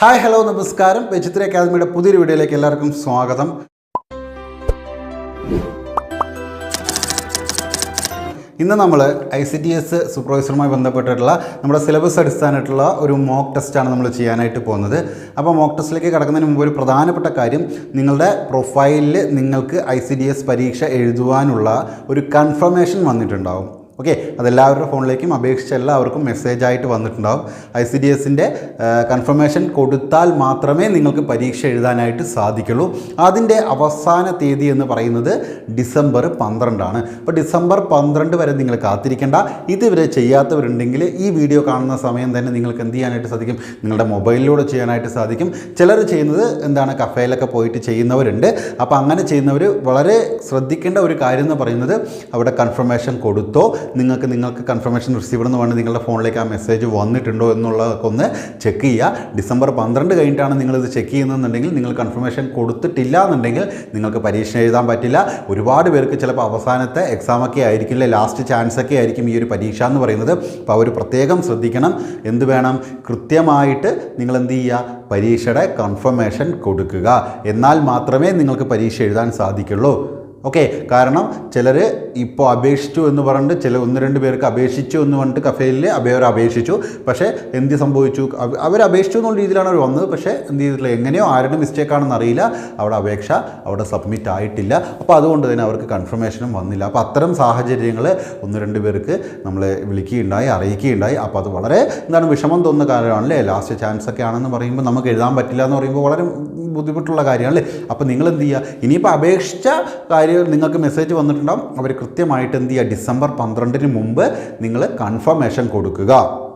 Hi hello നമസ്കാരം. വെജിത്ര അക്കാദമിയുടെ പുതിയൊരു വീഡിയോയിലേക്ക് എല്ലാവർക്കും സ്വാഗതം. ഇന്ന് നമ്മൾ ഐ സി ടി എസ് സൂപ്പർവൈസറുമായി ബന്ധപ്പെട്ടിട്ടുള്ള നമ്മുടെ സിലബസ് അടിസ്ഥാനമായിട്ടുള്ള ഒരു മോക്ക് ടെസ്റ്റാണ് നമ്മൾ ചെയ്യാനായിട്ട് പോകുന്നത്. അപ്പോൾ മോക്ക് ടെസ്റ്റിലേക്ക് കടക്കുന്നതിന് മുമ്പ് ഒരു പ്രധാനപ്പെട്ട കാര്യം നിങ്ങളുടെ പ്രൊഫൈലിൽ നിങ്ങൾക്ക് ഐ സി എസ് പരീക്ഷ എഴുതുവാനുള്ള ഒരു കൺഫർമേഷൻ വന്നിട്ടുണ്ടാവും. ഓക്കെ അതെല്ലാവരുടെ ഫോണിലേക്കും അപേക്ഷിച്ച് എല്ലാവർക്കും മെസ്സേജ് ആയിട്ട് വന്നിട്ടുണ്ടാവും. ഐ സി ഡി എസിന്റെ കൺഫർമേഷൻ കൊടുത്താൽ മാത്രമേ നിങ്ങൾക്ക് പരീക്ഷ എഴുതാനായിട്ട് സാധിക്കുള്ളൂ. അതിന്റെ അവസാന തീയതി എന്ന് പറയുന്നത് ഡിസംബർ പന്ത്രണ്ടാണ്. അപ്പോൾ ഡിസംബർ പന്ത്രണ്ട് വരെ നിങ്ങൾ കാത്തിരിക്കേണ്ട. ഇതുവരെ ചെയ്യാത്തവരുണ്ടെങ്കിൽ ഈ വീഡിയോ കാണുന്ന സമയം തന്നെ നിങ്ങൾക്ക് എന്ത് ചെയ്യാനായിട്ട് സാധിക്കും? നിങ്ങളുടെ മൊബൈലിലൂടെ ചെയ്യാനായിട്ട് സാധിക്കും. ചിലർ ചെയ്യുന്നത് എന്താണ്? കഫേയിലൊക്കെ പോയിട്ട് ചെയ്യുന്നവരുണ്ട്. അപ്പോൾ അങ്ങനെ ചെയ്യുന്നവർ വളരെ ശ്രദ്ധിക്കേണ്ട ഒരു കാര്യം എന്ന് പറയുന്നത് അവിടെ കൺഫർമേഷൻ കൊടുത്തോ നിങ്ങൾക്ക് നിങ്ങൾക്ക് കൺഫർമേഷൻ റിസീവ് എന്ന് പറഞ്ഞ് നിങ്ങളുടെ ഫോണിലേക്ക് ആ മെസ്സേജ് വന്നിട്ടുണ്ടോ എന്നുള്ളതൊക്കെ ഒന്ന് ചെക്ക് ചെയ്യുക. ഡിസംബർ പന്ത്രണ്ട് കഴിഞ്ഞിട്ടാണ് നിങ്ങളിത് ചെക്ക് ചെയ്യുന്നതെന്നുണ്ടെങ്കിൽ നിങ്ങൾ കൺഫർമേഷൻ കൊടുത്തിട്ടില്ല എന്നുണ്ടെങ്കിൽ നിങ്ങൾക്ക് പരീക്ഷ എഴുതാൻ പറ്റില്ല. ഒരുപാട് പേർക്ക് ചിലപ്പോൾ അവസാനത്തെ എക്സാമൊക്കെ ആയിരിക്കില്ല ലാസ്റ്റ് ചാൻസ് ഒക്കെ ആയിരിക്കും ഈ ഒരു പരീക്ഷ എന്ന് പറയുന്നത്. അപ്പോൾ അവർ പ്രത്യേകം ശ്രദ്ധിക്കണം. എന്ത് വേണം? കൃത്യമായിട്ട് നിങ്ങൾ എന്ത് ചെയ്യുക? പരീക്ഷയുടെ കൺഫർമേഷൻ കൊടുക്കുക. എന്നാൽ മാത്രമേ നിങ്ങൾക്ക് പരീക്ഷ എഴുതാൻ സാധിക്കുള്ളൂ. ഓക്കെ കാരണം ചിലർ ഇപ്പോൾ അപേക്ഷിച്ചു എന്ന് പറഞ്ഞിട്ട് ചില ഒന്ന് രണ്ട് പേർക്ക് അപേക്ഷിച്ചു എന്ന് പറഞ്ഞിട്ട് കഫേയിൽ അവർ അപേക്ഷിച്ചു. പക്ഷേ എന്ത് സംഭവിച്ചു? അവർ അപേക്ഷിച്ചു എന്നുള്ള രീതിയിലാണ് അവർ വന്നത്. പക്ഷേ എന്ത് ചെയ്തിട്ടില്ല എങ്ങനെയോ ആരുടെ മിസ്റ്റേക്കാണെന്ന് അറിയില്ല. അവിടെ അപേക്ഷ അവിടെ സബ്മിറ്റ് ആയിട്ടില്ല. അപ്പോൾ അതുകൊണ്ട് തന്നെ അവർക്ക് കൺഫർമേഷനും വന്നില്ല. അപ്പോൾ അത്തരം സാഹചര്യങ്ങൾ ഒന്ന് രണ്ട് പേർക്ക് നമ്മൾ വിളിക്കുകയുണ്ടായി അറിയിക്കുകയുണ്ടായി. അപ്പോൾ അത് വളരെ എന്താണ് വിഷമം തോന്നുന്ന കാര്യമാണല്ലേ? ലാസ്റ്റ് ചാൻസ് ഒക്കെ ആണെന്ന് പറയുമ്പോൾ നമുക്ക് എഴുതാൻ പറ്റില്ല എന്ന് പറയുമ്പോൾ വളരെ ബുദ്ധിമുട്ടുള്ള കാര്യമാണല്ലേ? അപ്പോൾ നിങ്ങൾ എന്ത് ചെയ്യുക? ഇനിയിപ്പോൾ അപേക്ഷിച്ച കാര്യം നിങ്ങൾക്ക് മെസ്സേജ് വന്നിട്ടുണ്ടാവും. അവർ കൃത്യമായിട്ട് എന്ത് ചെയ്യുക? ഡിസംബർ പന്ത്രണ്ടിന് മുമ്പ് നിങ്ങൾ കൺഫർമേഷൻ കൊടുക്കുക.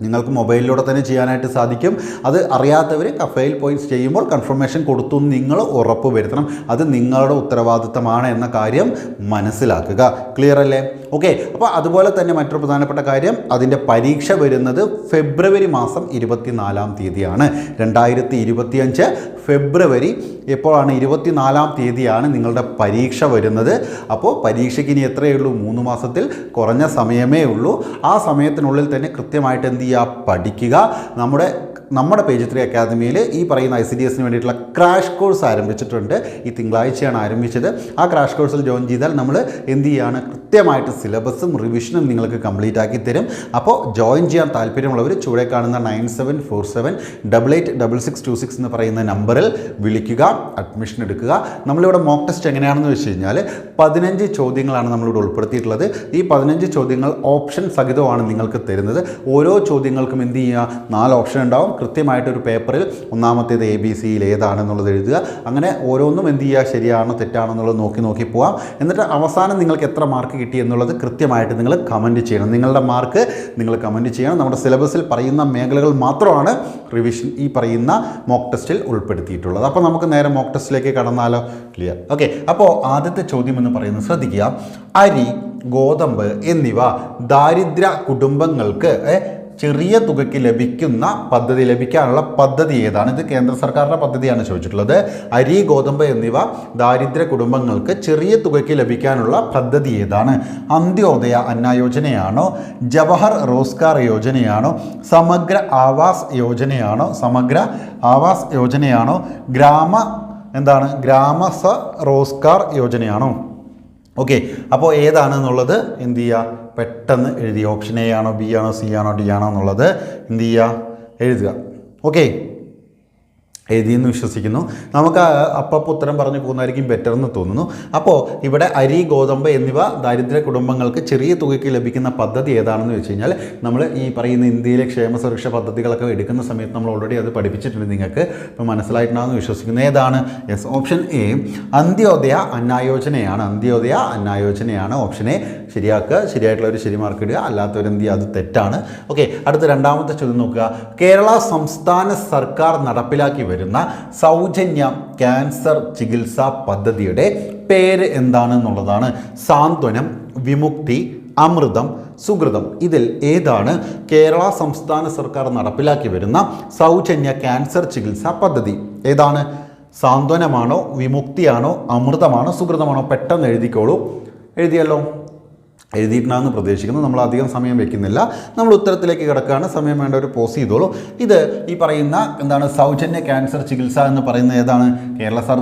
നിങ്ങൾക്ക് മൊബൈലിലൂടെ തന്നെ ചെയ്യാനായിട്ട് സാധിക്കും. അത് അറിയാത്തവർ കഫേയിൽ പോയി ചെയ്യുമ്പോൾ കൺഫർമേഷൻ കൊടുത്തു നിങ്ങൾ ഉറപ്പ് വരുത്തണം. അത് നിങ്ങളുടെ ഉത്തരവാദിത്തമാണ് എന്ന കാര്യം മനസ്സിലാക്കുക. ക്ലിയർ അല്ലേ? ഓക്കെ അപ്പോൾ അതുപോലെ തന്നെ മറ്റൊരു പ്രധാനപ്പെട്ട കാര്യം അതിന്റെ പരീക്ഷ വരുന്നത് ഫെബ്രുവരി മാസം ഇരുപത്തിനാലാം തീയതിയാണ്. രണ്ടായിരത്തി ഇരുപത്തിയഞ്ച് ഫെബ്രുവരി എപ്പോഴാണ് ഇരുപത്തിനാലാം തീയതിയാണ് നിങ്ങളുടെ പരീക്ഷ വരുന്നത്. അപ്പോൾ പരീക്ഷയ്ക്ക് ഇനി എത്രയേ ഉള്ളൂ? മൂന്ന് മാസത്തിൽ കുറഞ്ഞ സമയമേ ഉള്ളൂ. ആ സമയത്തിനുള്ളിൽ തന്നെ കൃത്യമായിട്ട് എന്ത് ചെയ്യുക പഠിക്കുക. നമ്മുടെ നമ്മുടെ പേജ് ത്രീ അക്കാദമിയിൽ ഈ പറയുന്ന ഐ സി ഡി എസിന് വേണ്ടിയിട്ടുള്ള ക്രാഷ് കോഴ്സ് ആരംഭിച്ചിട്ടുണ്ട്. ഈ തിങ്കളാഴ്ചയാണ് ആരംഭിച്ചത്. ആ ക്രാഷ് കോഴ്സിൽ ജോയിൻ ചെയ്താൽ നമ്മൾ എന്ത് ചെയ്യുകയാണ് കൃത്യമായിട്ട് സിലബസും റിവിഷനും നിങ്ങൾക്ക് കംപ്ലീറ്റ് ആക്കി തരും. അപ്പോൾ ജോയിൻ ചെയ്യാൻ താല്പര്യമുള്ളവർ ചുവടെ കാണുന്ന nine seven four seven double eight double six two six എന്ന് പറയുന്ന നമ്പറിൽ വിളിക്കുക അഡ്മിഷൻ എടുക്കുക. നമ്മളിവിടെ മോക്ക് ടെസ്റ്റ് എങ്ങനെയാണെന്ന് വെച്ച് കഴിഞ്ഞാൽ പതിനഞ്ച് ചോദ്യങ്ങളാണ് നമ്മളിവിടെ ഉൾപ്പെടുത്തിയിട്ടുള്ളത്. ഈ പതിനഞ്ച് ചോദ്യങ്ങൾ ഓപ്ഷൻ സഹിതമാണ് നിങ്ങൾക്ക് തരുന്നത്. ഓരോ ചോദ്യങ്ങൾക്കും എന്ത് ചെയ്യുക? നാല് ഓപ്ഷൻ ഉണ്ടാവും. കൃത്യമായിട്ട് ഒരു പേപ്പറിൽ ഒന്നാമത്തേത് എ ബി സിയിൽ ഏതാണെന്നുള്ളത് എഴുതുക. അങ്ങനെ ഓരോന്നും എന്ത് ചെയ്യുക? ശരിയാണോ തെറ്റാണോ എന്നുള്ളത് നോക്കി നോക്കി പോവാം. എന്നിട്ട് അവസാനം നിങ്ങൾക്ക് എത്ര മാർക്ക് കിട്ടി എന്നുള്ളത് കൃത്യമായിട്ട് നിങ്ങൾ കമന്റ് ചെയ്യണം. നിങ്ങളുടെ മാർക്ക് നിങ്ങൾ കമന്റ് ചെയ്യണം. നമ്മുടെ സിലബസിൽ പറയുന്ന മേഖലകൾ മാത്രമാണ് റിവിഷൻ ഈ പറയുന്ന മോക്ക് ടെസ്റ്റിൽ ഉൾപ്പെടുത്തിയിട്ടുള്ളത്. അപ്പോൾ നമുക്ക് നേരെ മോക്ക് ടെസ്റ്റിലേക്ക് കടന്നാലോ? ക്ലിയർ ഓക്കെ അപ്പോൾ ആദ്യത്തെ ചോദ്യം എന്ന് പറയുന്നത് ശ്രദ്ധിക്കുക. അരി ഗോതമ്പ് എന്നിവ ദാരിദ്ര്യ കുടുംബങ്ങൾക്ക് ചെറിയ തുകയ്ക്ക് ലഭിക്കുന്ന പദ്ധതി ലഭിക്കാനുള്ള പദ്ധതി ഏതാണ്? ഇത് കേന്ദ്ര സർക്കാരിന്റെ പദ്ധതിയാണ് ചോദിച്ചിട്ടുള്ളത്. അരി ഗോതമ്പ് എന്നിവ ദാരിദ്ര്യ കുടുംബങ്ങൾക്ക് ചെറിയ തുകയ്ക്ക് ലഭിക്കാനുള്ള പദ്ധതി ഏതാണ്? അന്ത്യോദയ അന്ന യോജനയാണോ? ജവഹർ റോസ്കാർ യോജനയാണോ? സമഗ്ര ആവാസ് യോജനയാണോ? സമഗ്ര ആവാസ് യോജനയാണോ? ഗ്രാമ എന്താണ്? ഗ്രാമസ റോസ്കാർ യോജനയാണോ? ഓക്കെ അപ്പോൾ ഏതാണ് എന്നുള്ളത് എന്ത് ചെയ്യുക? പെട്ടെന്ന് എഴുതി ഓപ്ഷൻ എ ആണോ ബി ആണോ സി ആണോ ഡി ആണോ എന്നുള്ളത് എന്ത് ചെയ്യുക? എഴുതുക. ഓക്കെ എഴുതിയെന്ന് വിശ്വസിക്കുന്നു. നമുക്ക് അപ്പം ഉത്തരം പറഞ്ഞു പോകുന്നതായിരിക്കും ബെറ്റർ എന്ന് തോന്നുന്നു. അപ്പോൾ ഇവിടെ അരി ഗോതമ്പ് എന്നിവ ദാരിദ്ര്യ കുടുംബങ്ങൾക്ക് ചെറിയ തുകയ്ക്ക് ലഭിക്കുന്ന പദ്ധതി ഏതാണെന്ന് വെച്ച് കഴിഞ്ഞാൽ നമ്മൾ ഈ പറയുന്ന ഇന്ത്യയിലെ ക്ഷേമ സുരക്ഷ പദ്ധതികളൊക്കെ എടുക്കുന്ന സമയത്ത് നമ്മൾ ഓൾറെഡി അത് പഠിപ്പിച്ചിട്ടുണ്ട് നിങ്ങൾക്ക്. ഇപ്പോൾ മനസ്സിലായിട്ടുണ്ടാകുമെന്ന് വിശ്വസിക്കുന്നു. ഏതാണ്? യെസ് ഓപ്ഷൻ എ അന്ത്യോദയ അന്നായോജനയാണ്. അന്ത്യോദയ അന്നായോജനയാണ് ഓപ്ഷൻ എ ശരിയാക്കുക ശരിയായിട്ടുള്ള ഒരു ശരി മാർക്ക് ഇടുക ചെയ്യുക അത് തെറ്റാണ്. ഓക്കെ അടുത്ത രണ്ടാമത്തെ ചോദ്യം നോക്കുക. കേരള സംസ്ഥാന സർക്കാർ നടപ്പിലാക്കി വരുന്ന സൗജന്യ ക്യാൻസർ ചികിത്സാ പദ്ധതിയുടെ പേര് എന്താണെന്നുള്ളതാണ് സാന്ത്വനം വിമുക്തി അമൃതം സുഹൃതം ഇതിൽ ഏതാണ് കേരള സംസ്ഥാന സർക്കാർ നടപ്പിലാക്കി വരുന്ന സൗജന്യ ക്യാൻസർ ചികിത്സാ പദ്ധതി? ഏതാണ്? സാന്ത്വനമാണോ വിമുക്തിയാണോ അമൃതമാണോ സുഹൃതമാണോ പെട്ടെന്ന് എഴുതിക്കോളൂ. എഴുതിയല്ലോ. എഴുതിയിട്ടുണ്ടാകുന്ന പ്രതീക്ഷിക്കുന്നു. നമ്മൾ അധികം സമയം വെക്കുന്നില്ല. നമ്മൾ ഉത്തരത്തിലേക്ക് കിടക്കുകയാണ്. സമയം വേണ്ട ഒരു പോസ് ചെയ്തോളൂ. ഇത് ഈ പറയുന്ന എന്താണ് സൗജന്യ ക്യാൻസർ ചികിത്സ എന്ന് പറയുന്ന ഏതാണ്? കേരള സർ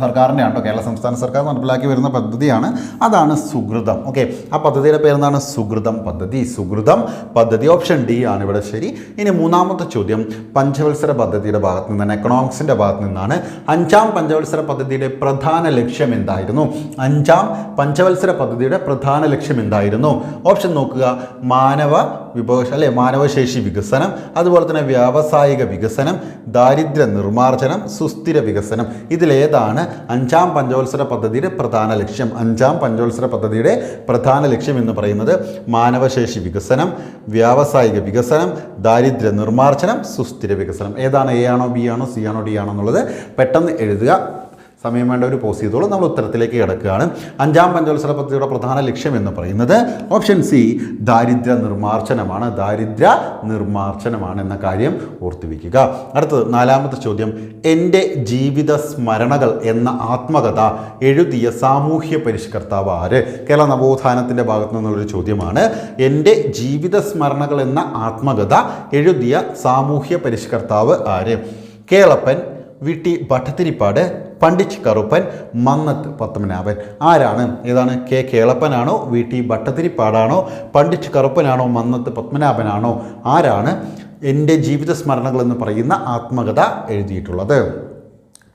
സർക്കാരിന്റെ ആണോ കേരള സംസ്ഥാന സർക്കാർ നടപ്പിലാക്കി വരുന്ന പദ്ധതിയാണ്. അതാണ് സുഹൃതം ഓക്കെ ആ പദ്ധതിയുടെ പേരെന്താണ്? സുഹൃതം പദ്ധതി. സുഹൃതം പദ്ധതി ഓപ്ഷൻ ഡി ആണ് ഇവിടെ ശരി. ഇനി മൂന്നാമത്തെ ചോദ്യം. പഞ്ചവത്സര പദ്ധതിയുടെ ഭാഗത്ത് നിന്നാണ് എക്കണോമിക്സിന്റെ ഭാഗത്ത് നിന്നാണ് അഞ്ചാം പഞ്ചവത്സര പദ്ധതിയുടെ പ്രധാന ലക്ഷ്യം എന്തായിരുന്നു? അഞ്ചാം പഞ്ചവത്സര പദ്ധതിയുടെ പ്രധാന ലക്ഷ്യം എന്തായിരുന്നു ഓപ്ഷൻ നോക്കുക. മാനവ വിഭവ അല്ലെ? മാനവശേഷി വികസനം. അതുപോലെ തന്നെ വ്യാവസായിക വികസനം ദാരിദ്ര്യ നിർമ്മാർജനം സുസ്ഥിര വികസനം. ഇതിലേതാണ് അഞ്ചാം പഞ്ചവത്സര പദ്ധതിയുടെ പ്രധാന ലക്ഷ്യം. അഞ്ചാം പഞ്ചവത്സര പദ്ധതിയുടെ പ്രധാന ലക്ഷ്യം എന്ന് പറയുന്നത് മാനവശേഷി വികസനം വ്യാവസായിക വികസനം ദാരിദ്ര്യ നിർമ്മാർജനം സുസ്ഥിര വികസനം. ഏതാണ്? എ ആണോ ബി ആണോ സി ആണോ ഡി ആണോ എന്നുള്ളത് പെട്ടെന്ന് എഴുതുക. സമയം വേണ്ട ഒരു പോസ് ചെയ്തോളൂ. നമ്മൾ ഉത്തരത്തിലേക്ക് കിടക്കുകയാണ്. അഞ്ചാം പഞ്ചവത്സര പദ്ധതിയുടെ പ്രധാന ലക്ഷ്യം എന്ന് പറയുന്നത് ഓപ്ഷൻ സി ദാരിദ്ര്യ നിർമ്മാർജനമാണ്. ദാരിദ്ര്യ നിർമ്മാർജനമാണ് എന്ന കാര്യം ഓർത്തുവെക്കുക അടുത്തത് നാലാമത്തെ ചോദ്യം എന്റെ ജീവിത സ്മരണകൾ എന്ന ആത്മകഥ എഴുതിയ സാമൂഹ്യ പരിഷ്കർത്താവ് ആര്? കേരള നവോത്ഥാനത്തിന്റെ ഭാഗത്തു നിന്നുള്ളൊരു ചോദ്യമാണ് എന്റെ ജീവിത സ്മരണകൾ എന്ന ആത്മകഥ എഴുതിയ സാമൂഹ്യ പരിഷ്കർത്താവ് ആര്? Kelappan V T Bhattathiripad Pandit Karuppan Mannath Padmanabhan. ആരാണ്? ഏതാണ്? കെ കേളപ്പനാണോ? വി ടി ഭട്ടതിരിപ്പാടാണോ? പണ്ഡിറ്റ് കറുപ്പനാണോ? മന്നത്ത് പത്മനാഭനാണോ? ആരാണ് എന്റെ ജീവിത സ്മരണകൾ എന്ന് പറയുന്ന ആത്മകഥ എഴുതിയിട്ടുള്ളത്?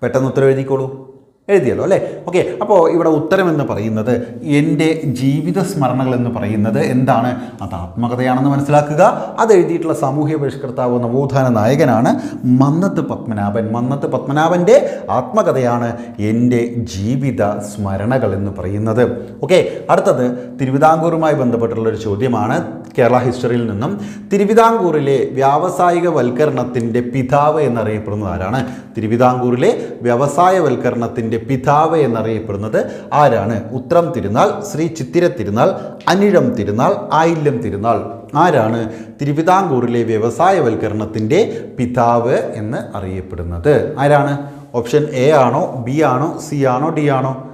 പെട്ടെന്ന് ഉത്തരം എഴുതിക്കോളൂ. എഴുതിയല്ലോ അല്ലേ? ഓക്കെ അപ്പോൾ ഇവിടെ ഉത്തരമെന്ന് പറയുന്നത് എന്റെ ജീവിത സ്മരണകൾ എന്ന് പറയുന്നത് എന്താണ്? അത് ആത്മകഥയാണെന്ന് മനസ്സിലാക്കുക. അത് എഴുതിയിട്ടുള്ള സാമൂഹ്യ പരിഷ്കർത്താവ് നവോത്ഥാന നായകനാണ് മന്നത്ത് പത്മനാഭൻ. മന്നത്ത് പത്മനാഭന്റെ ആത്മകഥയാണ് എന്റെ ജീവിത സ്മരണകൾ എന്ന് പറയുന്നത്. ഓക്കെ അടുത്തത് തിരുവിതാംകൂറുമായി ബന്ധപ്പെട്ടുള്ള ഒരു ചോദ്യമാണ്. കേരള ഹിസ്റ്ററിയിൽ നിന്നും തിരുവിതാംകൂറിലെ വ്യാവസായിക വൽക്കരണത്തിന്റെ പിതാവ് എന്നറിയപ്പെടുന്നത് ആരാണ്? തിരുവിതാംകൂറിലെ വ്യവസായവൽക്കരണത്തിന്റെ പിതാവ് എന്നറിയപ്പെടുന്നത് ആരാണ്? ഉത്രം തിരുനാൾ ശ്രീ ചിത്തിര തിരുനാൾ അനിഴം തിരുനാൾ ആയില്യം തിരുനാൾ. ആരാണ്? തിരുവിതാംകൂറിലെ വ്യവസായവൽക്കരണത്തിന്റെ പിതാവ് എന്ന് അറിയപ്പെടുന്നത്. ആരാണ്? ഓപ്ഷൻ എ ആണോ ബി ആണോ സി ആണോ ഡി ആണോ?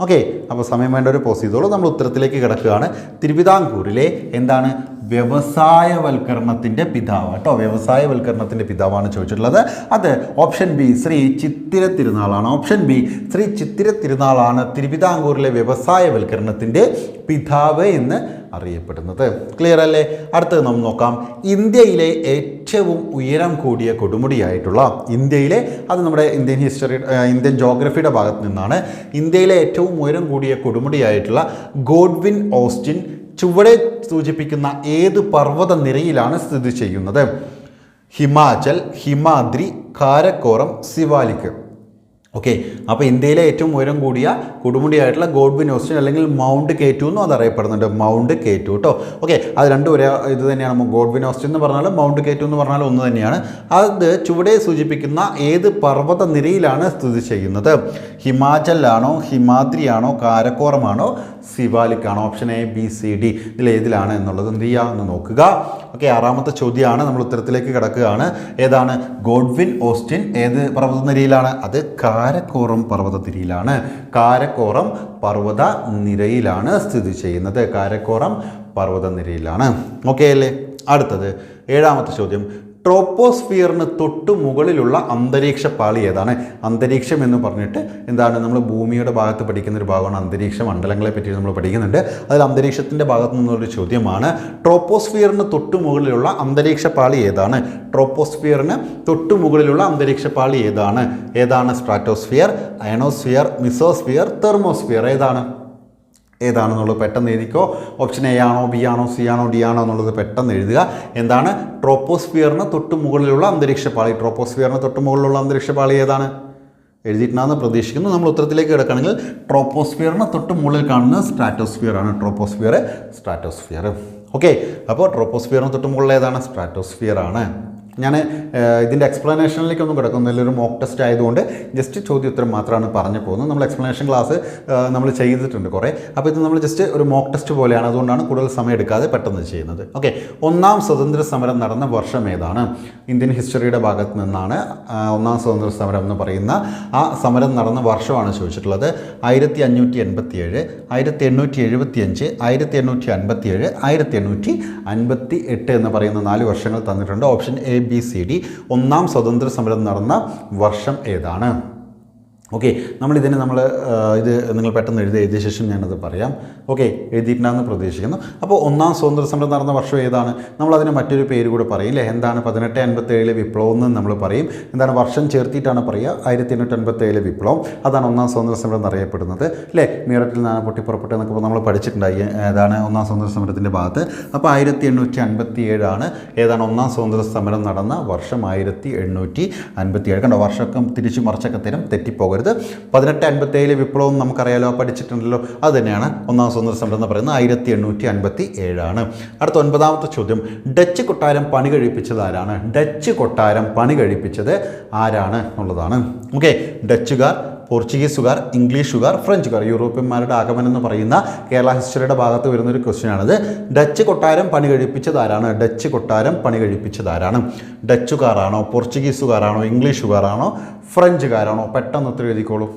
ഓക്കെ അപ്പോൾ സമയം വേണ്ട ഒരു പോസ് ചെയ്തോളൂ. നമ്മൾ ഉത്തരത്തിലേക്ക് കിടക്കുകയാണ്. തിരുവിതാംകൂറിലെ എന്താണ്? വ്യവസായവൽക്കരണത്തിന്റെ പിതാവ്. കേട്ടോ വ്യവസായവൽക്കരണത്തിന്റെ പിതാവാണ് ചോദിച്ചിട്ടുള്ളത്. അത് ഓപ്ഷൻ ബി ശ്രീ ചിത്തിര തിരുനാളാണ്. ഓപ്ഷൻ ബി ശ്രീ ചിത്തിര തിരുനാളാണ് തിരുവിതാംകൂറിലെ വ്യവസായവൽക്കരണത്തിന്റെ പിതാവ് എന്ന് അറിയപ്പെടുന്നത്. ക്ലിയർ അല്ലേ? അടുത്തത് നമുക്ക് നോക്കാം. ഇന്ത്യയിലെ ഏറ്റവും ഉയരം കൂടിയ കൊടുമുടിയായിട്ടുള്ള ഇന്ത്യയിലെ അത് നമ്മുടെ ഇന്ത്യൻ ഹിസ്റ്ററി ഇന്ത്യൻ ജോഗ്രഫിയുടെ ഭാഗത്ത് നിന്നാണ്. ഇന്ത്യയിലെ ഏറ്റവും ഉയരം കൂടിയ കൊടുമുടിയായിട്ടുള്ള ഗോഡ്വിൻ ഓസ്റ്റിൻ ചുവടെ സൂചിപ്പിക്കുന്ന ഏത് പർവത നിരയിലാണ് സ്ഥിതി ചെയ്യുന്നത്? ഹിമാചൽ ഹിമാദ്രി കാരക്കോറം സിവാലിക് ഓക്കെ അപ്പോൾ ഇന്ത്യയിലെ ഏറ്റവും ഉയരം കൂടിയ കൊടുമുടിയായിട്ടുള്ള ഗോഡ്വിൻ ഓസ്റ്റിൻ അല്ലെങ്കിൽ മൗണ്ട് കെ ടു എന്നും അതറിയപ്പെടുന്നുണ്ട്. മൗണ്ട് കെ ടു കേട്ടോ ഓക്കെ അത് രണ്ടും ഒരേ ഇത് തന്നെയാണ്. ഗോഡ്വിൻ ഓസ്റ്റിൻ എന്ന് പറഞ്ഞാലും മൗണ്ട് കെ ടു എന്ന് പറഞ്ഞാലും ഒന്ന് തന്നെയാണ്. അത് ചുവടെ സൂചിപ്പിക്കുന്ന ഏത് പർവത നിരയിലാണ് സ്ഥിതി ചെയ്യുന്നത്? ഹിമാചലിലാണോ ഹിമാദ്രിയാണോ കാരക്കോറമാണോ സിവാലിക്കാണോ option A B C D. ഇതിൽ ഏതിലാണ് എന്നുള്ളത് എന്ത് ചെയ്യുക? എന്ന് നോക്കുക. ഓക്കെ ആറാമത്തെ ചോദ്യമാണ്. നമ്മൾ ഉത്തരത്തിലേക്ക് കിടക്കുകയാണ്. ഏതാണ്? ഗോഡ്വിൻ ഓസ്റ്റിൻ ഏത് പർവതനിരയിലാണ്? അത് കാരക്കോറം പർവതനിരയിലാണ് കാരക്കോറം പർവത നിരയിലാണ് സ്ഥിതി ചെയ്യുന്നത്. കാരക്കോറം പർവതനിരയിലാണ്. ഓക്കെ അല്ലേ? അടുത്തത് ഏഴാമത്തെ ചോദ്യം. ട്രോപ്പോസ്ഫിയറിന് തൊട്ട് മുകളിലുള്ള അന്തരീക്ഷ പാളി ഏതാണ്? അന്തരീക്ഷം എന്ന് പറഞ്ഞിട്ട് എന്താണ്? നമ്മൾ ഭൂമിയുടെ ഭാഗത്ത് പഠിക്കുന്ന ഒരു ഭാഗമാണ് അന്തരീക്ഷ. മണ്ഡലങ്ങളെ പറ്റി നമ്മൾ പഠിക്കുന്നുണ്ട്. അതിൽ അന്തരീക്ഷത്തിന്റെ ഭാഗത്ത് നിന്നുള്ളൊരു ചോദ്യമാണ് ട്രോപ്പോസ്ഫിയറിന് തൊട്ട് മുകളിലുള്ള അന്തരീക്ഷ പാളി ഏതാണ്? ട്രോപ്പോസ്ഫിയറിന് തൊട്ട് മുകളിലുള്ള അന്തരീക്ഷ പാളി ഏതാണ്? ഏതാണ് സ്ട്രാറ്റോസ്ഫിയർ അയണോസ്ഫിയർ മിസോസ്ഫിയർ തെർമോസ്ഫിയർ ഏതാണ്? ഏതാണെന്നുള്ളത് പെട്ടെന്ന് എഴുതിക്കോ. ഓപ്ഷൻ എ ആണോ ബി ആണോ സി ആണോ ഡി ആണോ എന്നുള്ളത് പെട്ടെന്ന് എഴുതുക. എന്താണ്? ട്രോപ്പോസ്ഫിയറിന് തൊട്ട് മുകളിലുള്ള അന്തരീക്ഷ പാളി ട്രോപ്പോസ്ഫിയറിന് തൊട്ട് മുകളിലുള്ള അന്തരീക്ഷ പാളി ഏതാണ്? എഴുതിയിട്ടുണ്ടെന്ന് പ്രതീക്ഷിക്കുന്നു. നമ്മൾ ഉത്തരത്തിലേക്ക് കിടക്കുകയാണെങ്കിൽ ട്രോപ്പോസ്ഫിയറിന് തൊട്ട് മുകളിൽ കാണുന്ന സ്ട്രാറ്റോസ്ഫിയർ ആണ്. ട്രോപ്പോസ്ഫിയർ സ്ട്രാറ്റോസ്ഫിയർ ഓക്കെ അപ്പോൾ ട്രോപ്പോസ്ഫിയറിന് തൊട്ട് മുകളിൽ ഏതാണ്? സ്ട്രാറ്റോസ്ഫിയർ ആണ്. ഞാൻ ഇതിന്റെ എക്സ്പ്ലനേഷനിലേക്കൊന്നും കിടക്കുന്നില്ല ഒരു മോക്ക് ടെസ്റ്റ് ആയതുകൊണ്ട് ജസ്റ്റ് ചോദ്യോത്തരം മാത്രമാണ് പറഞ്ഞു പോകുന്നത്. നമ്മൾ എക്സ്പ്ലനേഷൻ ക്ലാസ് നമ്മൾ ചെയ്തിട്ടുണ്ട് കുറേ. അപ്പോൾ ഇത് നമ്മൾ ജസ്റ്റ് ഒരു മോക്ക് ടെസ്റ്റ് പോലെയാണ്. അതുകൊണ്ടാണ് കൂടുതൽ സമയം എടുക്കാതെ പെട്ടെന്ന് ചെയ്യുന്നത്. ഓക്കെ ഒന്നാം സ്വതന്ത്ര സമരം നടന്ന വർഷം ഏതാണ്? ഇന്ത്യൻ ഹിസ്റ്ററിയുടെ ഭാഗത്ത് നിന്നാണ് ഒന്നാം സ്വതന്ത്ര സമരം എന്ന് പറയുന്ന ആ സമരം നടന്ന വർഷമാണ് ചോദിച്ചിട്ടുള്ളത്. ആയിരത്തി അഞ്ഞൂറ്റി എൺപത്തി ഏഴ് ആയിരത്തി എണ്ണൂറ്റി എഴുപത്തി അഞ്ച് ആയിരത്തി എണ്ണൂറ്റി അൻപത്തി ഏഴ് ആയിരത്തി എണ്ണൂറ്റി അൻപത്തി എട്ട് എന്ന് പറയുന്ന നാല് വർഷങ്ങൾ തന്നിട്ടുണ്ട്. Option A B C D ഒന്നാം സ്വതന്ത്ര സമരം നടന്ന വർഷം ഏതാണ്? ഓക്കെ നമ്മളിതിനെ നമ്മൾ ഇത് നിങ്ങൾ പെട്ടെന്ന് എഴുതി എഴുതിയ ശേഷം ഞാനത് പറയാം. ഓക്കെ എഴുതിയിട്ടുണ്ടാകുന്ന പ്രതീക്ഷിക്കുന്നു. അപ്പോൾ ഒന്നാം സ്വാതന്ത്ര്യ സമരം നടന്ന വർഷം ഏതാണ്? നമ്മളതിന് മറ്റൊരു പേര് കൂടെ പറയും അല്ലേ? എന്താണ് പതിനെട്ട് അൻപത്തി ഏഴിലെ വിപ്ലവം എന്ന് നമ്മൾ പറയും. എന്താണ് വർഷം ചേർത്തിയിട്ടാണ് പറയുക? ആയിരത്തി എണ്ണൂറ്റി അൻപത്തി ഏഴിലെ വിപ്ലവം. അതാണ് ഒന്നാം സ്വാതന്ത്ര്യ സമരം എന്നറിയപ്പെടുന്നത്. അല്ലേ? മീററ്റിൽ നിന്നാണ് പൊട്ടിപ്പുറപ്പെട്ടത് എന്നൊക്കെ നമ്മൾ പഠിച്ചിട്ടുണ്ടായി. ഏതാണ് ഒന്നാം സ്വാതന്ത്ര്യ സമരത്തിന്റെ ഭാഗത്ത്. അപ്പോൾ ആയിരത്തി എണ്ണൂറ്റി അൻപത്തി ഏഴാണ് ഏതാണ് ഒന്നാം സ്വാതന്ത്ര്യ സമരം നടന്ന വർഷം ആയിരത്തി എണ്ണൂറ്റി അൻപത്തി ഏഴ് കണ്ടോ വർഷമൊക്കെ തിരിച്ചു മറിച്ചൊക്കെ തരും. തെറ്റിപ്പോകരുത് പതിനെട്ട് അൻപത്തി ഏഴിലെ വിപ്ലവം നമുക്കറിയാലോ പഠിച്ചിട്ടുണ്ടല്ലോ. അത് തന്നെയാണ് ഒന്നാം സ്വാതന്ത്ര്യ സമരം എന്ന് പറയുന്നത് ആയിരത്തി എണ്ണൂറ്റി അൻപത്തി ഏഴാണ് അടുത്ത ഒൻപതാമത്തെ ചോദ്യം. ഡച്ച് കൊട്ടാരം പണി കഴിപ്പിച്ചത് ആരാണ്? ഡച്ച് കൊട്ടാരം പണി കഴിപ്പിച്ചത് ആരാണ് എന്നുള്ളതാണ്. ഓക്കെ ഡച്ചുകാർ പോർച്ചുഗീസുകാർ ഇംഗ്ലീഷുകാർ ഫ്രഞ്ചുകാർ യൂറോപ്യന്മാരുടെ ആഗമനം എന്ന് പറയുന്ന കേരള ഹിസ്റ്ററിയുടെ ഭാഗത്ത് വരുന്ന ഒരു ക്വസ്റ്റ്യൻ ആണിത് ഡച്ച് കൊട്ടാരം പണി കഴിപ്പിച്ചത് ആരാണ് ഡച്ച് കൊട്ടാരം പണി കഴിപ്പിച്ചത് ആരാണ് ഡച്ചുകാരാണോ പോർച്ചുഗീസുകാരാണോ ഇംഗ്ലീഷുകാരാണോ ഫ്രഞ്ചുകാരാണോ പെട്ടെന്ന് ഒത്തിരി എഴുതിക്കോളൂ.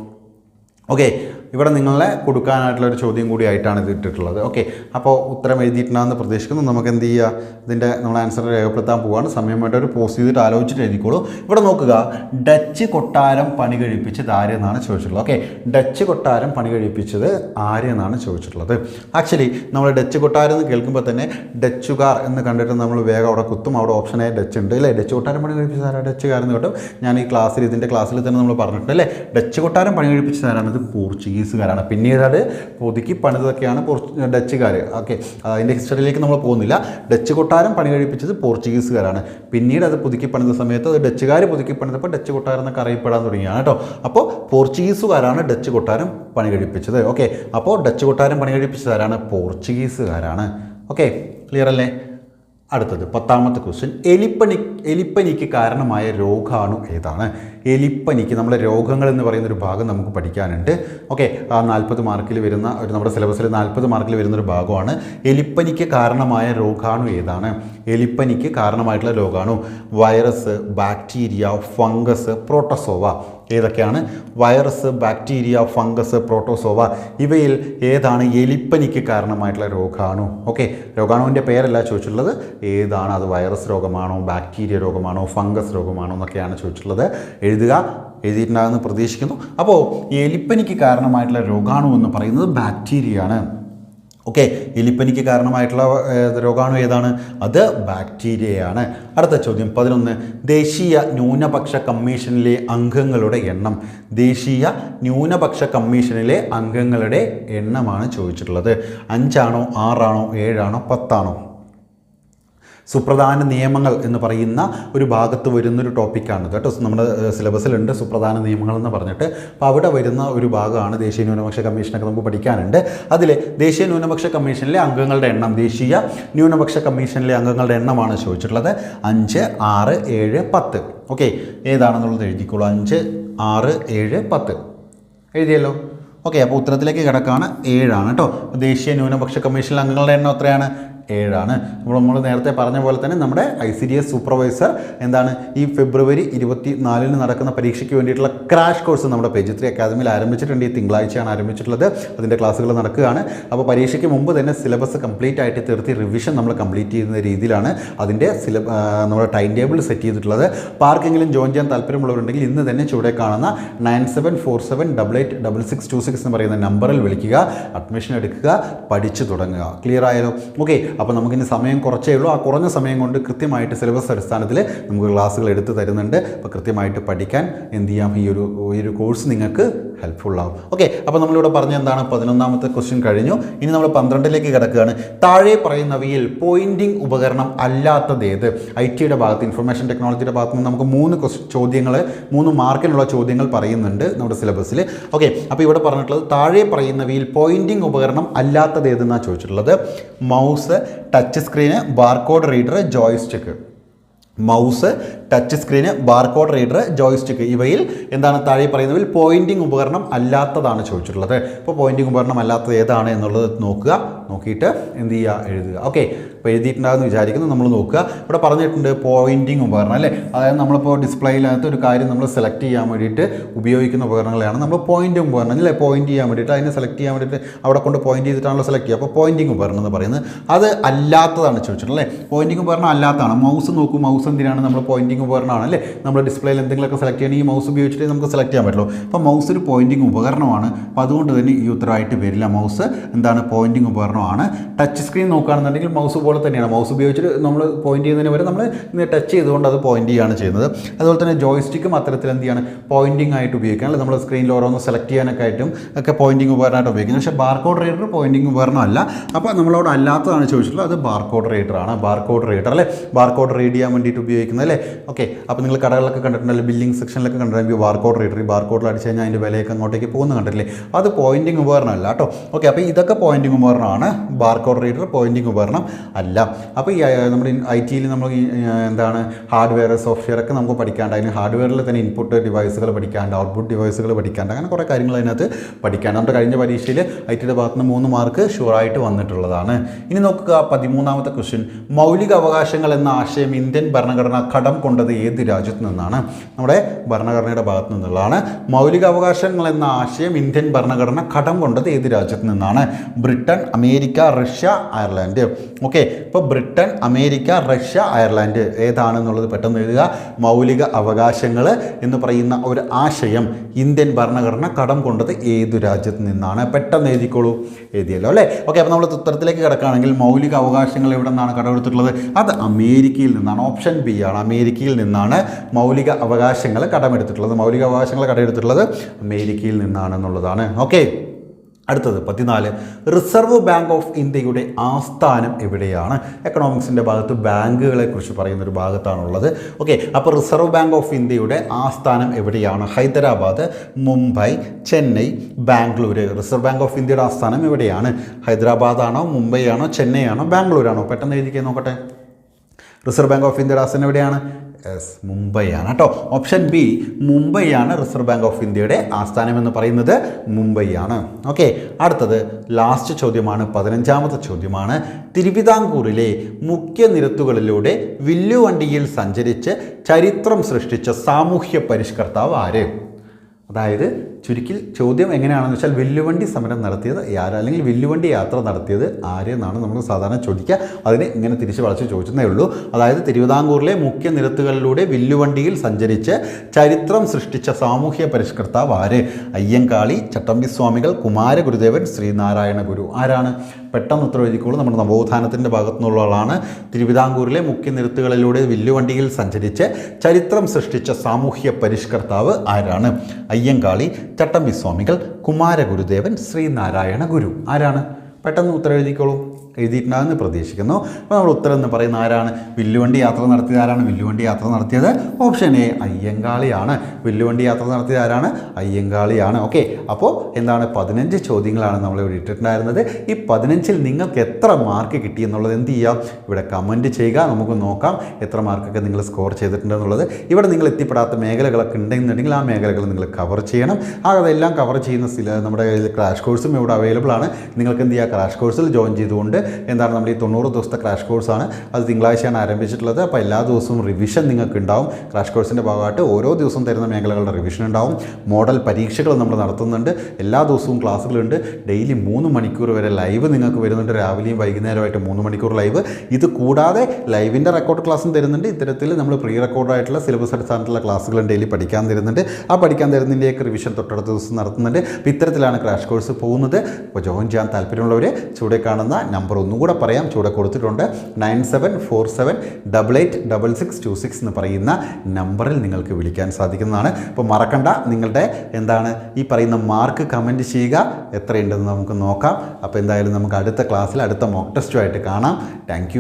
ഓക്കെ ഇവിടെ നിങ്ങളെ കൊടുക്കാനായിട്ടുള്ള ഒരു ചോദ്യം കൂടി ആയിട്ടാണ് ഇത് ഇട്ടിട്ടുള്ളത്. ഓക്കെ അപ്പോൾ ഉത്തരം എഴുതിയിട്ടുണ്ടാകുന്ന പ്രതീക്ഷിക്കുന്നു. നമുക്ക് എന്ത് ചെയ്യുക ഇതിന്റെ നമ്മൾ ആൻസർ രേഖപ്പെടുത്താൻ പോവുകയാണ് സമയം ഒരു പോസ്റ്റ് ചെയ്തിട്ട് ആലോചിച്ചിട്ട് എഴുതിക്കോളൂ. ഇവിടെ നോക്കുക. ഡച്ച് കൊട്ടാരം പണി കഴിപ്പിച്ചത് ആരെന്നാണ് ചോദിച്ചിട്ടുള്ളത്. ഓക്കെ ഡച്ച് കൊട്ടാരം പണി കഴിപ്പിച്ചത് ആരെന്നാണ് ചോദിച്ചിട്ടുള്ളത്. ആക്ച്വലി നമ്മൾ ഡച്ച് കൊട്ടാരം എന്ന് കേൾക്കുമ്പോൾ തന്നെ ഡച്ചുകാർ എന്ന് കണ്ടിട്ട് നമ്മൾ വേഗം അവിടെ കുത്തും. അവിടെ ഓപ്ഷൻ ഡച്ച് ഉണ്ട് അല്ലേ? ഡച്ച് കൊട്ടാരം പണി കഴിപ്പിച്ചത് ആരാ? ഡച്ചുകാരെന്ന് കേട്ടോ. ഞാൻ ഈ ക്ലാസ്സിൽ ഇതിന്റെ ക്ലാസ്സിൽ തന്നെ നമ്മൾ പറഞ്ഞിട്ടുണ്ട് അല്ലേ? ഡച്ച് കൊട്ടാരം പണി കഴിപ്പിച്ചത് ആരാണ്? ഇത് പോർച്ചുഗീസുകാരാണ് പിന്നീട് അത് പുതുക്കി പണിതൊക്കെയാണ് ഡച്ചുകാർ ഓക്കെ. അതിന്റെ ഹിസ്റ്ററിയിലേക്ക് നമ്മൾ പോകുന്നില്ല. ഡച്ച് കൊട്ടാരം പണി കഴിപ്പിച്ചത് പോർച്ചുഗീസുകാരാണ്. പിന്നീട് അത് പുതുക്കി പണിത സമയത്ത് അത് ഡച്ചുകാർ പുതുക്കി പണിതപ്പോൾ ഡച്ച് കൊട്ടാരം എന്നൊക്കെ അറിയപ്പെടാൻ തുടങ്ങിയാണ് കേട്ടോ. അപ്പോൾ പോർച്ചുഗീസുകാരാണ് ഡച്ച് കൊട്ടാരം പണി കഴിപ്പിച്ചത്. ഓക്കെ. അപ്പോൾ ഡച്ച് കൊട്ടാരം പണി കഴിപ്പിച്ചതാരാണ് പോർച്ചുഗീസുകാരാണ്. ഓക്കെ. ക്ലിയർ അല്ലേ അടുത്തത് പത്താമത്തെ ക്വസ്റ്റ്യൻ എലിപ്പനി എലിപ്പനിക്ക് കാരണമായ രോഗാണു ഏതാണ്? എലിപ്പനിക്ക് നമ്മുടെ രോഗങ്ങൾ എന്ന് പറയുന്ന ഒരു ഭാഗം നമുക്ക് പഠിക്കാനുണ്ട്. ഓക്കെ ആ നാൽപ്പത് മാർക്കിൽ വരുന്ന ഒരു നമ്മുടെ സിലബസിൽ നാൽപ്പത് മാർക്കിൽ വരുന്ന ഒരു ഭാഗമാണ്. എലിപ്പനിക്ക് കാരണമായ രോഗാണു ഏതാണ്? എലിപ്പനിക്ക് കാരണമായിട്ടുള്ള രോഗമാണ് വൈറസ് ബാക്ടീരിയ ഫംഗസ് പ്രോട്ടോസോവ ഏതൊക്കെയാണ്? വൈറസ് ബാക്ടീരിയ ഫംഗസ് പ്രോട്ടോസോവ ഇവയിൽ ഏതാണ് എലിപ്പനിക്ക് കാരണമായിട്ടുള്ള രോഗാണു? ഓക്കെ രോഗാണുവിന്റെ പേരല്ല ചോദിച്ചിട്ടുള്ളത്. ഏതാണ് അത് വൈറസ് രോഗമാണോ ബാക്ടീരിയ രോഗമാണോ ഫംഗസ് രോഗമാണോ എന്നൊക്കെയാണ് ചോദിച്ചിട്ടുള്ളത്. എഴുതുക. എഴുതിയിട്ടുണ്ടാകുമെന്ന് പ്രതീക്ഷിക്കുന്നു. അപ്പോൾ എലിപ്പനിക്ക് കാരണമായിട്ടുള്ള രോഗാണു എന്ന് പറയുന്നത് ബാക്ടീരിയയാണ് ഓക്കെ എലിപ്പനിക്ക് കാരണമായിട്ടുള്ള രോഗാണു ഏതാണ്? അത് ബാക്ടീരിയയാണ്. അടുത്ത ചോദ്യം പതിനൊന്ന്. ദേശീയ ന്യൂനപക്ഷ കമ്മീഷനിലെ അംഗങ്ങളുടെ എണ്ണം. ദേശീയ ന്യൂനപക്ഷ കമ്മീഷനിലെ അംഗങ്ങളുടെ എണ്ണമാണ് ചോദിച്ചിട്ടുള്ളത്. അഞ്ചാണോ ആറാണോ ഏഴാണോ പത്താണോ? സുപ്രധാന നിയമങ്ങൾ എന്ന് പറയുന്ന ഒരു ഭാഗത്ത് വരുന്നൊരു ടോപ്പിക്കാണ് കേട്ടോ? നമ്മുടെ സിലബസിലുണ്ട് സുപ്രധാന നിയമങ്ങൾ എന്ന് പറഞ്ഞിട്ട്. അപ്പോൾ അവിടെ വരുന്ന ഒരു ഭാഗമാണ് ദേശീയ ന്യൂനപക്ഷ കമ്മീഷനൊക്കെ നമുക്ക് പഠിക്കാനുണ്ട്. അതിൽ ദേശീയ ന്യൂനപക്ഷ കമ്മീഷനിലെ അംഗങ്ങളുടെ എണ്ണം ദേശീയ ന്യൂനപക്ഷ കമ്മീഷനിലെ അംഗങ്ങളുടെ എണ്ണമാണ് ചോദിച്ചിട്ടുള്ളത്. അഞ്ച് ആറ് ഏഴ് പത്ത്. ഓക്കെ ഏതാണെന്നുള്ളത് എഴുതിക്കോളൂ. അഞ്ച് ആറ് ഏഴ് പത്ത്. എഴുതിയല്ലോ? ഓക്കെ അപ്പോൾ ഉത്തരത്തിലേക്ക് കിടക്കാണ്. ഏഴാണ് കേട്ടോ. ദേശീയ ന്യൂനപക്ഷ കമ്മീഷനിലെ അംഗങ്ങളുടെ എണ്ണം എത്രയാണ്? ഏഴാണ്. അപ്പോൾ നമ്മൾ നേരത്തെ പറഞ്ഞ പോലെ തന്നെ നമ്മുടെ I C D S supervisor എന്താണ്? ഈ ഫെബ്രുവരി ഇരുപത്തി നാലിന് നടക്കുന്ന പരീക്ഷയ്ക്ക് വേണ്ടിയിട്ടുള്ള ക്രാഷ് കോഴ്സ് നമ്മുടെ പേജ് ത്രീ അക്കാദമിയിൽ ആരംഭിച്ചിട്ടുണ്ട്. ഈ തിങ്കളാഴ്ചയാണ് ആരംഭിച്ചിട്ടുള്ളത്. അതിന്റെ ക്ലാസ്സുകൾ നടക്കുകയാണ്. അപ്പോൾ പരീക്ഷയ്ക്ക് മുമ്പ് തന്നെ സിലബസ് കംപ്ലീറ്റ് ആയിട്ട് തീർത്തി റിവിഷൻ നമ്മൾ കംപ്ലീറ്റ് ചെയ്യുന്ന രീതിയിലാണ് അതിന്റെ സിലബ നമ്മുടെ ടൈം ടേബിൾ സെറ്റ് ചെയ്തിട്ടുള്ളത്. പാർക്കെങ്കിലും ജോയിൻ ചെയ്യാൻ താല്പര്യമുള്ളവരുണ്ടെങ്കിൽ ഇന്ന് തന്നെ ചുവടെ കാണുന്ന nine seven four seven double eight double six two six എന്ന് പറയുന്ന നമ്പറിൽ വിളിക്കുക. അഡ്മിഷൻ എടുക്കുക. പഠിച്ചു തുടങ്ങുക. ക്ലിയർ ആയാലോ ഓക്കെ. അപ്പോൾ നമുക്കിനി സമയം കുറച്ചേ ഉള്ളൂ. ആ കുറഞ്ഞ സമയം കൊണ്ട് കൃത്യമായിട്ട് സിലബസ് അടിസ്ഥാനത്തിൽ നമുക്ക് ക്ലാസ്സുകൾ എടുത്തു തരുന്നുണ്ട്. അപ്പോൾ കൃത്യമായിട്ട് പഠിക്കാൻ എന്ത് ചെയ്യാം? ഈ ഒരു ഈ ഒരു കോഴ്സ് നിങ്ങൾക്ക് ഹെൽപ്ഫുൾ ആവും. ഓക്കെ അപ്പോൾ നമ്മളിവിടെ പറഞ്ഞ എന്താണ്? പതിനൊന്നാമത്തെ ക്വസ്റ്റ്യൻ കഴിഞ്ഞു. ഇനി നമ്മൾ പന്ത്രണ്ടിലേക്ക് കിടക്കുകയാണ്. താഴെ പറയുന്നവയിൽ പോയിന്റിംഗ് ഉപകരണം അല്ലാത്തത് ഏത്? ഐ ടിയുടെ ഭാഗത്ത് ഇൻഫർമേഷൻ ടെക്നോളജിയുടെ ഭാഗത്ത് നിന്ന് നമുക്ക് മൂന്ന് ചോദ്യങ്ങൾ മൂന്ന് മാർക്കിനുള്ള ചോദ്യങ്ങൾ പറയുന്നുണ്ട് നമ്മുടെ സിലബസിൽ ഓക്കെ അപ്പോൾ ഇവിടെ പറഞ്ഞിട്ടുള്ളത് താഴെ പറയുന്നവയിൽ പോയിന്റിംഗ് ഉപകരണം അല്ലാത്തത് ഏതെന്നാണ് ചോദിച്ചിട്ടുള്ളത്? Mouse touch screen barcode reader joystick mouse touch screen barcode reader joystick ഇവയിൽ എന്താണ് താഴെ പറയുന്നതിൽ പോയിന്റിംഗ് ഉപകരണം അല്ലാത്തതാണ് ചോദിച്ചിട്ടുള്ളത്. അപ്പോൾ പോയിന്റിംഗ് ഉപകരണം അല്ലാത്തത് ഏതാണ് എന്നുള്ളത് നോക്കുക. നോക്കിയിട്ട് എന്ത് ചെയ്യുക? എഴുതുക. ഓക്കെ. അപ്പോൾ എഴുതിയിട്ടുണ്ടാകുമെന്ന് വിചാരിക്കുന്നു. നമ്മൾ നോക്കുക. ഇവിടെ പറഞ്ഞിട്ടുണ്ട് പോയിന്റിംഗ് ഉപകരണം അല്ലേ? അതായത് നമ്മളിപ്പോൾ ഡിസ്പ്ലേയിനകത്ത് ഒരു കാര്യം നമ്മൾ സെലക്ട് ചെയ്യാൻ വേണ്ടിയിട്ട് ഉപയോഗിക്കുന്ന ഉപകരണങ്ങളെയാണ് നമ്മൾ പോയിന്റിംഗ് ഉപകരണം അല്ലേ? പോയിന്റ് ചെയ്യാൻ വേണ്ടിയിട്ട് അതിനെ സെലക്ട് ചെയ്യാൻ വേണ്ടിയിട്ട് അവിടെ കൊണ്ട് പോയിന്റ് ചെയ്തിട്ടാണല്ലോ സെലക്ട് ചെയ്യുക. അപ്പോൾ പോയിന്റിംഗ് ഉപകരണം എന്ന് പറയുന്നത് അത് അല്ലാത്തതാണ് ചോദിച്ചിട്ടുള്ളത് അല്ലേ? പോയിന്റിംഗ് ഉപകരണം അല്ലാത്തതാണ്. മൗസ് നോക്കും. മൗസ് എന്തിനാണ് നമ്മൾ പോയിന്റിംഗ് ഉപകരണമാണ് അല്ലേ? നമ്മൾ ഡിസ്പ്ലേയിൽ എന്തെങ്കിലുമൊക്കെ സെലക്ട് ചെയ്യണമെങ്കിൽ മൗസ് ഉപയോഗിച്ചിട്ട് നമുക്ക് സെലക്ട് ചെയ്യാൻ പറ്റുള്ളൂ. അപ്പോൾ മൗസ് ഒരു പോയിന്റിംഗ് ഉപകരണമാണ്. അപ്പോൾ അതുകൊണ്ട് തന്നെ ഈ ഉത്തരവായിട്ട് വരില്ല മൗസ് എന്താണ് പോയിന്റിംഗ് ഉപകരണമാണ്. ടച്ച് സ്ക്രീൻ നോക്കുകയാണെന്നുണ്ടെങ്കിൽ മൗസ് പോലെ തന്നെയാണ്. മൗസ് ഉപയോഗിച്ചിട്ട് നമ്മൾ പോയിന്റ് ചെയ്യുന്നതിന് വരെ നമ്മൾ ടച്ച് ചെയ്തുകൊണ്ട് അത് പോയിന്റ് ചെയ്യുകയാണ് ചെയ്യുന്നത്. അതുപോലെ തന്നെ ജോയ്സ്റ്റിക്കും അത്തരത്തിൽ എന്ത് ചെയ്യാണ്? പോയിന്റിംഗ് ആയിട്ട് ഉപയോഗിക്കാം. അല്ലെങ്കിൽ നമ്മൾ സ്ക്രീനിൽ ഓരോന്ന് സെലക്ട് ചെയ്യാനൊക്കെ ആയിട്ടും ഒക്കെ പോയിന്റിംഗ് ഉപകരണമായിട്ട് ഉപയോഗിക്കുന്നത് പക്ഷേ ബാർകോഡ് റീഡർ പോയിന്റിംഗ് ഉപകരണമല്ല. അപ്പോൾ നമ്മളോട് അല്ലാത്തതാണ് ചോദിച്ചിട്ടുള്ളത്. അത് ബാർകോഡ് റീഡറാണ് ബാർകോഡ് റീഡർ അല്ലേ? ബാർകോഡ് റീഡ് ചെയ്യാൻ വേണ്ടിയിട്ട് ഉപയോഗിക്കുന്നത് അല്ലേ? ഓക്കെ അപ്പോൾ നിങ്ങൾ കടകളിലൊക്കെ കണ്ടിട്ടുണ്ടല്ലോ ബില്ലിംഗ് സെക്ഷനിലൊക്കെ കണ്ടിട്ടുണ്ടെങ്കിൽ ബാർകോഡ് റീഡറി ഈ ബാർകോഡിൽ അടിച്ച് കഴിഞ്ഞാൽ അതിന്റെ വിലയൊക്കെ അങ്ങോട്ടേക്ക് പോകുന്ന കണ്ടിട്ടില്ലേ? അത് പോയിന്റിംഗ് ഉപകരണമല്ല കേട്ടോ ഓക്കെ അപ്പോൾ ഇതൊക്കെ പോയിന്റിംഗ് ഉപകരണമാണ്. ബാർകോഡ് റീഡർ പോയിന്റിംഗ് ഉപകരണം അല്ല. അപ്പോൾ ഈ നമ്മുടെ ഐ ടിയിൽ നമ്മൾ എന്താണ് ഹാർഡ്വെയർ സോഫ്റ്റ്വെയർ ഒക്കെ നമുക്ക് പഠിക്കാണ്ട് അതിന് ഹാർഡ്വെയറിൽ തന്നെ ഇൻപുട്ട് ഡിവൈസുകൾ പഠിക്കാണ്ട് ഔട്ട്പുട്ട് ഡിവൈസുകൾ പഠിക്കാണ്ട് അങ്ങനെ കുറേ കാര്യങ്ങൾ അതിനകത്ത് പഠിക്കാണ്ട്. നമ്മുടെ കഴിഞ്ഞ പരീക്ഷയിൽ ഐ ടിയുടെ ഭാഗത്തുനിന്ന് മൂന്ന് മാർക്ക് ഷുവറായിട്ട് വന്നിട്ടുള്ളതാണ്. ഇനി നോക്കുക പതിമൂന്നാമത്തെ ക്വസ്റ്റ്യൻ മൗലിക അവകാശങ്ങൾ എന്ന ആശയം ഇന്ത്യൻ ഭരണഘടന കടം കൊണ്ടത് ഏത് രാജ്യത്തു നിന്നാണ്? നമ്മുടെ ഭരണഘടനയുടെ ഭാഗത്തു നിന്നുള്ളതാണ്. മൗലിക അവകാശങ്ങൾ എന്ന ആശയം ഇന്ത്യൻ ഭരണഘടന കടം കൊണ്ടത് ഏത് രാജ്യത്തു നിന്നാണ്? Britain America Russia Ireland. Okay ഇപ്പോൾ ബ്രിട്ടൻ അമേരിക്ക റഷ്യ അയർലാൻഡ് ഏതാണെന്നുള്ളത് പെട്ടെന്ന് എഴുതുക. മൗലിക അവകാശങ്ങൾ എന്ന് പറയുന്ന ഒരു ആശയം ഇന്ത്യൻ ഭരണഘടന കടം കൊണ്ടത് ഏതു രാജ്യത്ത് നിന്നാണ്? പെട്ടെന്ന് എഴുതിക്കോളൂ. എഴുതിയല്ലോ അല്ലേ? ഓക്കെ അപ്പോൾ നമ്മൾ ഉത്തരത്തിലേക്ക് കിടക്കുകയാണെങ്കിൽ മൗലിക അവകാശങ്ങൾ എവിടെ നിന്നാണ് കടമെടുത്തിട്ടുള്ളത്? അത് അമേരിക്കയിൽ നിന്നാണ്. ഓപ്ഷൻ ബി ആണ്. അമേരിക്കയിൽ നിന്നാണ് മൗലിക അവകാശങ്ങൾ കടമെടുത്തിട്ടുള്ളത്. മൗലിക അവകാശങ്ങൾ കടമെടുത്തിട്ടുള്ളത് അമേരിക്കയിൽ നിന്നാണെന്നുള്ളതാണ്. ഓക്കെ. അടുത്തത് പതിനാല്. റിസർവ് ബാങ്ക് ഓഫ് ഇന്ത്യയുടെ ആസ്ഥാനം എവിടെയാണ്? എക്കണോമിക്സിന്റെ ഭാഗത്ത് ബാങ്കുകളെക്കുറിച്ച് പറയുന്ന ഒരു ഭാഗത്താണുള്ളത്. ഓക്കെ അപ്പോൾ റിസർവ് ബാങ്ക് ഓഫ് ഇന്ത്യയുടെ ആസ്ഥാനം എവിടെയാണ്? Hyderabad Mumbai Chennai Bangalore reserve bank of ഇന്ത്യയുടെ ആസ്ഥാനം എവിടെയാണ്? ഹൈദരാബാദാണോ മുംബൈ ആണോ ചെന്നൈ ആണോ ബാംഗ്ലൂരാണോ? പെട്ടെന്ന് എഴുതിക്കാൻ നോക്കട്ടെ. റിസർവ് ബാങ്ക് ഓഫ് ഇന്ത്യയുടെ ആസ്ഥാനം എവിടെയാണ്? യെസ് മുംബൈയാണ് കേട്ടോ. ഓപ്ഷൻ ബി മുംബൈയാണ് റിസർവ് ബാങ്ക് ഓഫ് ഇന്ത്യയുടെ ആസ്ഥാനം എന്ന് പറയുന്നത് മുംബൈയാണ്. ഓക്കെ അടുത്തത് ലാസ്റ്റ് ചോദ്യമാണ് പതിനഞ്ചാമത്തെ ചോദ്യമാണ്. തിരുവിതാംകൂറിലെ മുഖ്യ നിരത്തുകളിലൂടെ വില്ലുവണ്ടിയിൽ സഞ്ചരിച്ച് ചരിത്രം സൃഷ്ടിച്ച സാമൂഹ്യ പരിഷ്കർത്താവ് ആര്? അതായത് ചുരുക്കിൽ ചോദ്യം എങ്ങനെയാണെന്ന് വെച്ചാൽ വില്ലുവണ്ടി സമരം നടത്തിയത് ആര് അല്ലെങ്കിൽ വില്ലുവണ്ടി യാത്ര നടത്തിയത് ആരെന്നാണ് നമ്മൾ സാധാരണ ചോദിക്കുക. അതിനെ ഇങ്ങനെ തിരിച്ച് വളച്ച് ചോദിച്ചതേ ഉള്ളൂ. അതായത് തിരുവിതാംകൂറിലെ മുഖ്യ നിരത്തുകളിലൂടെ വില്ലുവണ്ടിയിൽ സഞ്ചരിച്ച് ചരിത്രം സൃഷ്ടിച്ച സാമൂഹ്യ പരിഷ്കർത്താവ് ആര്? അയ്യങ്കാളി ചട്ടമ്പി സ്വാമികൾ കുമാരഗുരുദേവൻ ശ്രീനാരായണ ഗുരു. ആരാണ്? പെട്ടെന്ന് ഉത്തരം എഴുതിക്കോളൂ. നമ്മുടെ നവോത്ഥാനത്തിന്റെ ഭാഗത്തു നിന്നുള്ള ആളാണ്. തിരുവിതാംകൂറിലെ മുഖ്യ നിരത്തുകളിലൂടെ വില്ലുവണ്ടിയിൽ സഞ്ചരിച്ച് ചരിത്രം സൃഷ്ടിച്ച സാമൂഹ്യ പരിഷ്കർത്താവ് ആരാണ്? അയ്യങ്കാളി ചട്ടമ്പി സ്വാമികൾ കുമാരഗുരുദേവൻ ശ്രീനാരായണ ഗുരു ആരാണ്? പെട്ടെന്ന് ഉത്തരം എഴുതിക്കോളൂ. എഴുതിയിട്ടുണ്ടാകുമെന്ന് പ്രതീക്ഷിക്കുന്നു. അപ്പോൾ നമ്മൾ ഉത്തരം എന്ന് പറയുന്ന ആരാണ്? വില്ലുവണ്ടി യാത്ര നടത്തിയത് ആരാണ്? വില്ലുവണ്ടി യാത്ര നടത്തിയത് ഓപ്ഷൻ എ അയ്യങ്കാളിയാണ്. വില്ലുവണ്ടി യാത്ര നടത്തിയത് ആരാണ്? അയ്യങ്കാളിയാണ്. ഓക്കെ അപ്പോൾ എന്താണ് പതിനഞ്ച് ചോദ്യങ്ങളാണ് നമ്മൾ ഇവിടെ ഇട്ടിട്ടുണ്ടായിരുന്നത്. ഈ പതിനഞ്ചിൽ നിങ്ങൾക്ക് എത്ര മാർക്ക് കിട്ടി എന്നുള്ളത് എന്ത് ചെയ്യാം? ഇവിടെ കമന്റ് ചെയ്യുക. നമുക്ക് നോക്കാം എത്ര മാർക്കൊക്കെ നിങ്ങൾ സ്കോർ ചെയ്തിട്ടുണ്ടെന്നുള്ളത് ഇവിടെ നിങ്ങൾ എത്തിപ്പെടാത്ത മേഖലകളൊക്കെ ഉണ്ടെന്നുണ്ടെങ്കിൽ ആ മേഖലകൾ നിങ്ങൾ കവർ ചെയ്യണം. ആ അതെല്ലാം കവർ ചെയ്യുന്ന നമ്മുടെ ക്രാഷ് കോഴ്സും ഇവിടെ അവൈലബിൾ ആണ്. നിങ്ങൾക്ക് എന്ത് ചെയ്യുക ക്രാഷ് കോഴ്സിൽ ജോയിൻ ചെയ്തുകൊണ്ട് എന്താണ് നമ്മൾ ഈ തൊണ്ണൂറ് ദിവസത്തെ ക്രാഷ് കോഴ്സാണ് അത് തിങ്കളാഴ്ചയാണ് ആരംഭിച്ചിട്ടുള്ളത്. അപ്പോൾ എല്ലാ ദിവസവും റിവിഷൻ നിങ്ങൾക്ക് ഉണ്ടാവും ക്രാഷ് കോഴ്സിന്റെ ഭാഗമായിട്ട് ഓരോ ദിവസവും തരുന്ന മേഖലകളുടെ റിവിഷൻ ഉണ്ടാവും. മോഡൽ പരീക്ഷകൾ നമ്മൾ നടത്തുന്നുണ്ട്. എല്ലാ ദിവസവും ക്ലാസ്സുകളുണ്ട് ഡെയിലി മൂന്ന് മണിക്കൂർ വരെ ലൈവ് നിങ്ങൾക്ക് വരുന്നുണ്ട്. രാവിലെയും വൈകുന്നേരമായിട്ട് മൂന്ന് മണിക്കൂർ ലൈവ് ഇത് കൂടാതെ ലൈവിന്റെ റെക്കോർഡ് ക്ലാസ്സും തരുന്നുണ്ട്. ഇത്തരത്തിൽ നമ്മൾ പ്രീ റെക്കോർഡായിട്ടുള്ള സിലബസ് അടിസ്ഥാനത്തിലുള്ള ക്ലാസ്സുകളും ഡെയിലി പഠിക്കാൻ തരുന്നുണ്ട്. ആ പഠിക്കാൻ തരുന്നതിന്റെയൊക്കെ റിവിഷൻ തൊട്ടടുത്ത ദിവസം നടത്തുന്നുണ്ട്. അപ്പോൾ ഇത്തരത്തിലാണ് ക്രാഷ് കോഴ്സ് പോകുന്നത്. അപ്പോൾ ജോയിൻ ചെയ്യാൻ താല്പര്യമുള്ളവർ ചൂടെ കാണുന്ന നമ്പർ ഒന്നുകൂടെ പറയാം. ചൂടെ കൊടുത്തിട്ടുണ്ട് nine seven four seven double eight double six two six എന്ന് പറയുന്ന നമ്പറിൽ നിങ്ങൾക്ക് വിളിക്കാൻ സാധിക്കുന്നതാണ്. അപ്പോൾ മറക്കണ്ട നിങ്ങളുടെ എന്താണ് ഈ പറയുന്ന മാർക്ക് കമന്റ് ചെയ്യുക. എത്രയുണ്ടെന്ന് നമുക്ക് നോക്കാം. അപ്പോൾ എന്തായാലും നമുക്ക് അടുത്ത ക്ലാസ്സിൽ അടുത്ത മോക്ക് ടെസ്റ്റുമായിട്ട് കാണാം. താങ്ക്